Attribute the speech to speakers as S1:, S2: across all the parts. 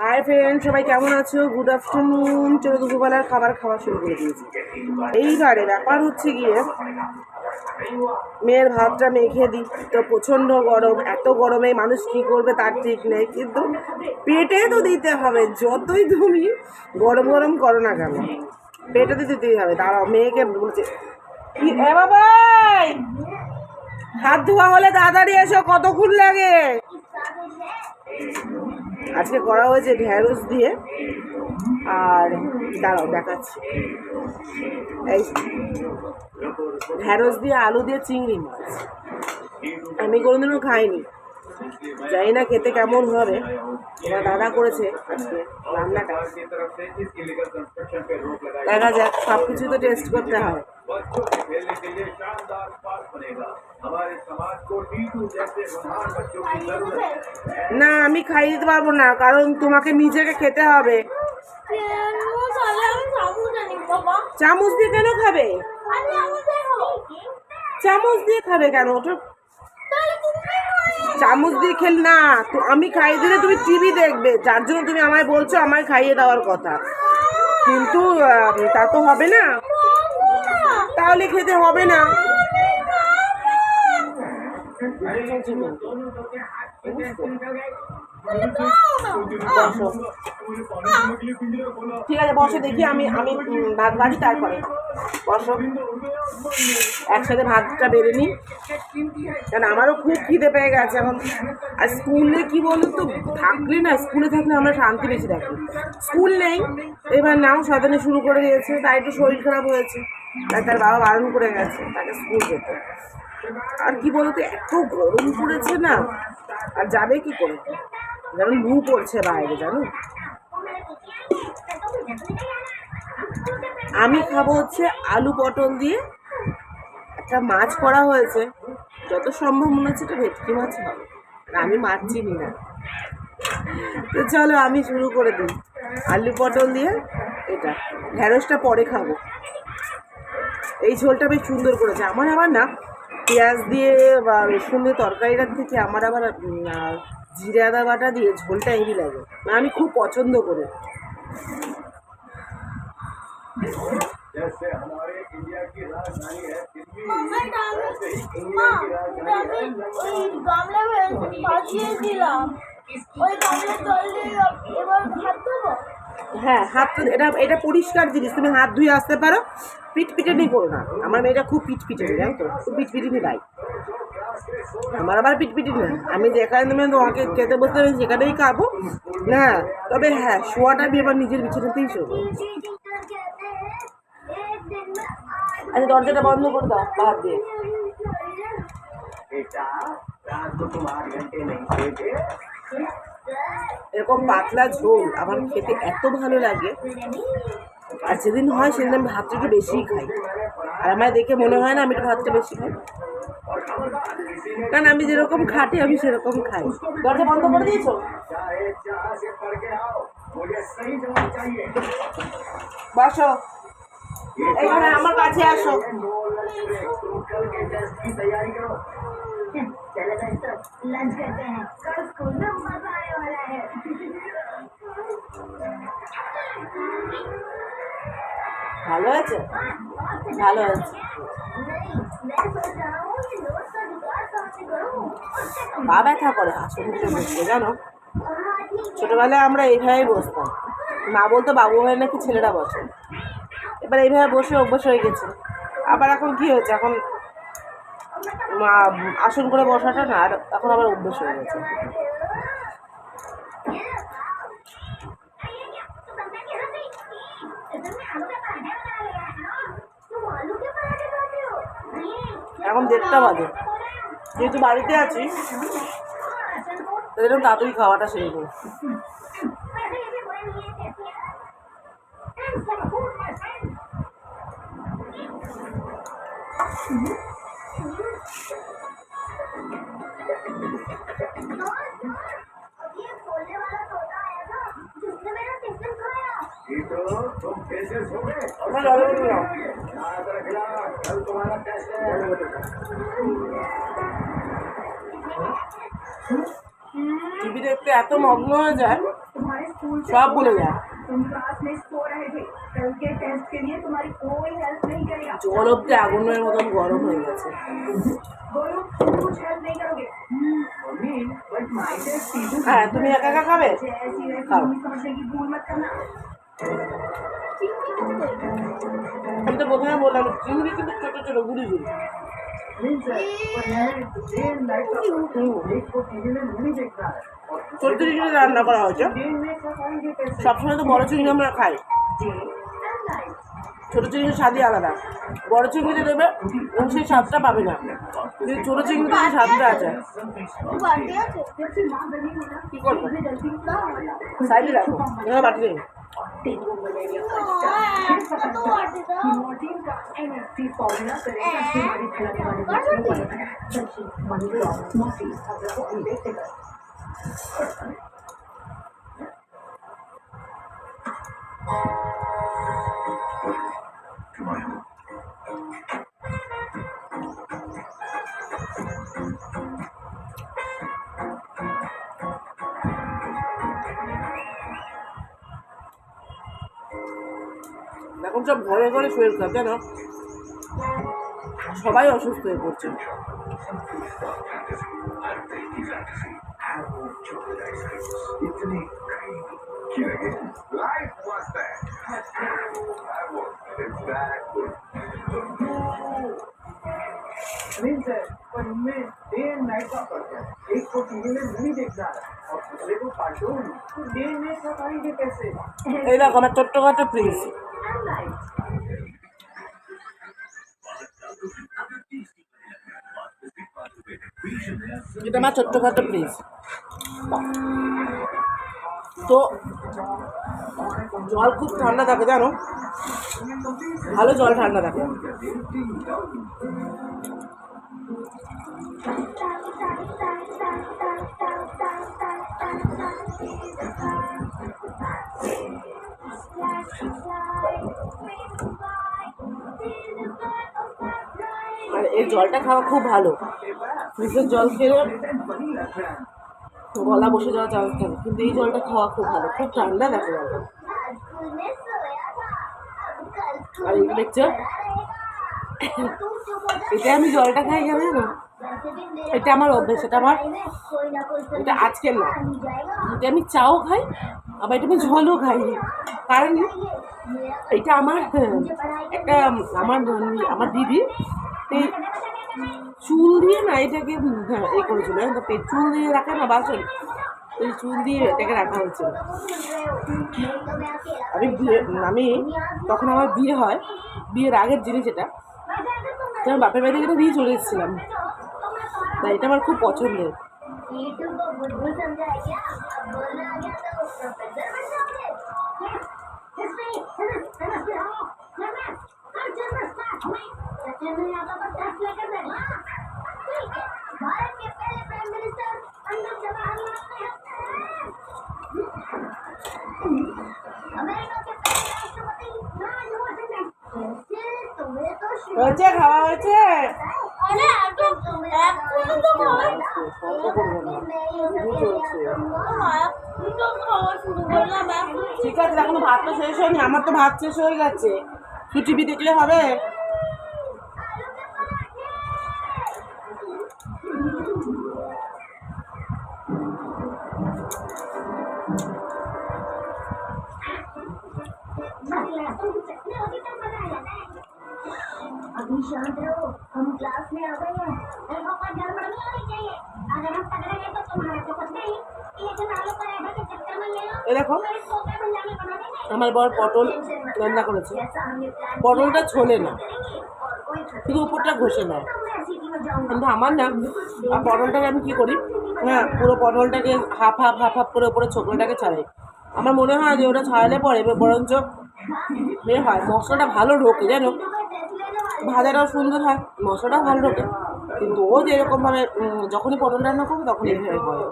S1: Hi friend সবাই কেমন আছো? গুড আফটারনুন চলো দুপুরবেলার খাবার খাওয়া শুরু করে দিয়েছি। এইবারে ব্যাপার হচ্ছে গিয়ে, মেয়ের ভাতটা মেখে দিই। তো প্রচণ্ড গরম, এত গরমে মানুষ কী করবে তার ঠিক নেই। কিন্তু পেটে তো দিতে হবে, যতই তুমি গরম গরম করো না কেন। পেটে তো দিতেই হবে। দাঁড়াও মেয়েকে বলছে বাবাই হাত ধোয়া হলে তাড়াতাড়ি এসো, কতক্ষণ লাগে? আজকে করা হয়েছে ঢ্যাঁড়স দিয়ে। আর দাঁড়াও, দেখাচ্ছি। এই ঢ্যাঁড়স দিয়ে আলু দিয়ে চিংড়ি মাছ। আমি কোনোদিনও খাইনি। জানি না খেতে কেমন হবে। আমার দাদা করেছে আজকে রান্নাটা। দেখা যাক সব কিছু তো টেস্ট করতে হয় না আমি খাই দিতে পারব না কারণ তোমাকে নিজেকে খেতে হবে। চামচ দিয়ে কেন খাবে? চামচ দিয়ে খাবে কেন? ওটা চামচ দিয়ে খেল না তো আমি খাইয়ে দিলে তুমি টিভি দেখবে যার জন্য তুমি আমায় বলছো আমায় খাইয়ে দেওয়ার কথা। কিন্তু তা তো হবে না। তাহলে খেতে হবে না। ঠিক আছে, বসো, দেখি আমি আমি ভাত বাড়ি তারপরে। বসো। একসাথে ভাতটা বেড়ে নিই। কারণ আমারও খুব খিদে পেয়ে গেছে এখন। আর স্কুলে কি বলো তো থাকলে না, স্কুলে থাকলে আমরা শান্তি বেশি থাকি। স্কুল নেই, এবার নাও সাজানো শুরু করে দিয়েছে, তাই একটু শরীর খারাপ হয়েছে। তাই তার বাবা বারণ করে গেছে, তাকে স্কুল যেতে। আর কি বলতো, এত গরম পড়েছে না? আর যাবে কি করে? যেমন লু পড়ছে বাইরে, জানো? আমি খাব হচ্ছে আলু পটল দিয়ে একটা মাছ করা হয়েছে। যত সম্ভব মনে হচ্ছে এটা ভেটকি মাছ হবে। আর আমি মাছ চিনি না। তো চলো আমি শুরু করে দিই। আলু পটল দিয়ে এটা। ঢ্যাঁড়সটা পরে খাব। এই ঝোলটা বেশ সুন্দর করেছে। আমার আবার না পেঁয়াজ দিয়ে বা রসুন দিয়ে তরকারিটার থেকে আমার আবার জিরে আদা বাটা দিয়ে ঝোলটা হেভি লাগে। না আমি খুব পছন্দ করি।
S2: গামলা ওই গামলা জল দিয়ে এবার
S1: হ্যাঁ হাত এটা এটা পরিষ্কার জিনিস, তুমি হাত ধুয়ে আসতে পারো পিট পিটানি করো না। আমার মেয়েটা খুব পিট পিটানি জানো তো? খুব পিট পিটানি ভাই। আমার আবার পিট পিটানি না আমি যেখানে, তুমি তোমাকে খেতে বসতে হবে, সেখানেই খাব। না, তবে হ্যাঁ শোয়াটা আমি এবার নিজের বিছানাতেই শোবো। আচ্ছা দরজাটা বন্ধ করে দাও বাদ দিয়ে। এরকম পাতলা ঝোল আমার খেতে এত ভালো লাগে। আর যেদিন হয় সেদিন আমি ভাতটা একটু বেশিই খাই। আর আমার দেখে মনে হয় না আমি একটু ভাতটা বেশি খাই। কারণ আমি যেরকম খাটি, আমি সেরকম খাই। দরজা বন্ধ করে দিয়েছ? বসো। এখানে আমার কাছে আসো।
S2: করতে হ্যাঁ
S1: ভালো আছে? ভালো আছে। পা ব্যথা করে, হাসপাতাল জানো? ছোটোবেলায় আমরা এইভাবেই বসতাম। মা বলতো, বাবু হয় নাকি ছেলেরা বসে? এবার এইভাবে বসে অভ্যাস হয়ে গেছে। আবার এখন কি হয়েছে? এখন মা আসন করে বসাটা না, আর এখন আবার অভ্যস হয়ে গেছে। এখন দেড়টা বাজে। যেহেতু বাড়িতে আছি জন্য তাড়াতাড়ি খাওয়াটা সেরে নেই আমার জলে বলে নাও টিভি দেখতে এত মগ্ন হয়ে যায়,
S3: সব ভুলে যায়।
S1: জল অব্দি আগুনের মতন গরম হয়ে গেছে। হ্যাঁ তুমি একা একা খাবে?
S3: খাও।
S1: আমি তো প্রথমে বললাম চিংড়ি কিন্তু ছোট ছোট গুড়ি গুড়ি। রান্না করা হয়েছে। সবসময় তো বড় চিংড়ি আমরা খাই। ছোটো চিংড়ির স্বাদই আলাদা। বড় চিংড়িতে দেবে সেই স্বাদটা পাবে না। কিন্তু ছোটো চিংড়িতে সেই স্বাদটা আছে। করব? সাইডে রাখো বাটি নেই
S2: डेंगू मलेरिया का
S3: हिमोटीन का एनएफटी फॉर्मूला करेगा बीमारी फैलाने वाले बच्चों को बच्चे मंदिर और मोटी खबरों को अनदेखते कर
S4: Thank you.
S1: এখন সব ঘরে ঘরে শরীর খারাপ জানো সবাই অসুস্থ হয়ে পড়ছে
S5: Life was that. I was. Exactly.
S4: नहीं सर पर इनमें डे एंड नाइट का फर्क है एक को टीवी में मूवी देखना है और दूसरे को कार्टून तो डे एंड नाइट का खाएंगे कैसे
S1: এই দেখো আমার ছোট্টখাটো ফ্রিজ এটা আমার ছোট্টখাটো প্লিজ তো জল খুব ঠান্ডা থাকে জানো? ভালো জল ঠান্ডা থাকে। এর জলটা খাওয়া খুব ভালো। ফ্রিজের জল খেলে গলা বসে যাওয়া চান্স থাকে, কিন্তু এই জলটা খাওয়া খুব ভালো, খুব ঠান্ডা দেখা
S2: যাবে
S1: আর এই দেখছ এটা আমি জলটা খাই কেন
S2: না
S1: এটা আমার অভ্যেস, এটা আমার এটা আজকের না। এটা আমি চাও খাই, আবার এটা আমি ঝোলও খাই। কারণ এটা আমার একটা আমার আমার দিদি চুল দিয়ে না এটাকে হ্যাঁ, এ করেছিল চুল দিয়ে রাখে না বাসন ওই চুল দিয়ে এটাকে রাখা হয়েছিল আমি বিয়ে আমি তখন আমার বিয়ে হয় বিয়ের আগের জিনিস এটা তো আমি বাপের বাড়ি থেকে নিয়ে চলে এসেছিলাম তাই এটা আমার খুব পছন্দের হয়েছে, খাওয়া হয়েছে? ঠিক আছে, এখনও ভাত তো শেষ হয়নি, আমার তো ভাত শেষ হয়ে গেছে। তুই টিভি দেখলে হবে।
S2: अभी शांत रहो हम क्लास में आ गए हैं मेरे को कोई गड़बड़ नहीं होनी चाहिए अगर हम पकड़े गए तो तुम्हारा तो कुछ नहीं लेकिन आलू पराठा के चक्कर में ले लो
S1: এ দেখো
S2: मेरे सोफे में जाके बना देंगे
S1: আমার বর পটল রান্না করেছে
S2: जैसा हमने प्लान
S1: পটলটা ছোলে না
S2: करेंगे और कोई खतरा
S1: শুধু উপরটা ঘষে নেয়
S2: तो मैं सिटी में जाऊंगा
S1: কিন্তু আমার না আর পটলটাকে আমি কী করি হ্যাঁ পুরো পটলটাকে হাফ হাফ হাফ হাফ করে উপরে ছোকলাটাকে ছাড়াই আমার মনে হয় যে ওটা ছাড়ালে পরে এবার বরঞ্চ এ হয়। মশলাটা ভালো ঢোকে, জানো? ভাজাটাও সুন্দর হয়, মশলাটাও ভালো ঢোকে। কিন্তু ও যেরকমভাবে যখনই পটল রান্না করবে তখন এইভাবে করে।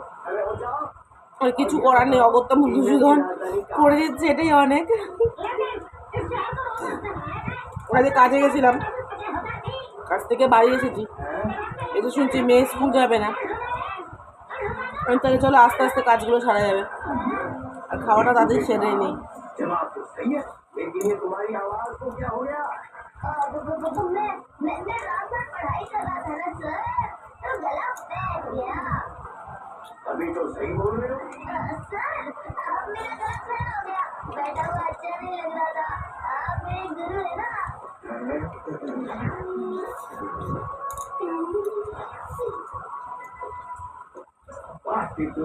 S1: আর কিছু করার নেই, অগত্য মধুসূদন করে দিচ্ছে, এটাই অনেক। ওরা যে কাজে গেছিলাম, কাজ থেকে বাড়ি এসেছি এসে শুনছি মেয়ে স্কুল যাবে না। আমি তাহলে চলো আস্তে আস্তে কাজগুলো সারা যাবে। আর খাওয়াটা তাদের সেরে নিই।
S4: सही बोल रहे हो
S2: सर मेरा खड़ा हो गया बैठा हुआ अच्छा नहीं लग रहा था आप मेरे गुरु है ना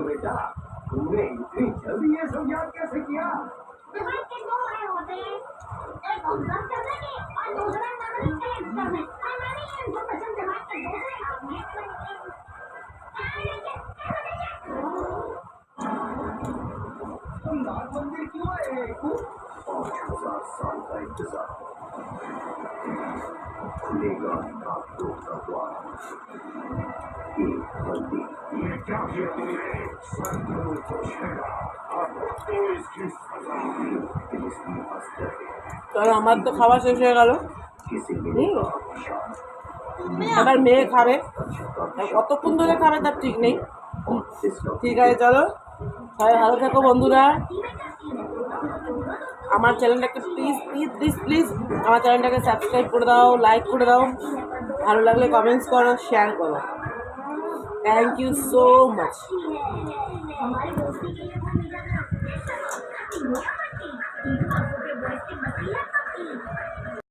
S4: बेटा तुमने इतनी जल्दी ये सब याद कैसे किया
S2: के दो बड़े होते हैं एक
S5: इसकी
S4: अस्तर
S1: চলো আমার তো খাওয়া শেষ হয়ে গেল
S4: किसी
S1: হুম।
S4: ने
S1: এবার মেয়ে খাবে আর কতক্ষণ ধরে খাবে তার ঠিক নেই ঠিক আছে চলো সবাই ভালো থেকো বন্ধুরা আমার চ্যানেলটাকে প্লিজ প্লিজ প্লিজ প্লিজ আমার চ্যানেলটাকে সাবস্ক্রাইব করে দাও লাইক করে দাও। ভালো লাগলে কমেন্টস করো শেয়ার করো। Thank you so much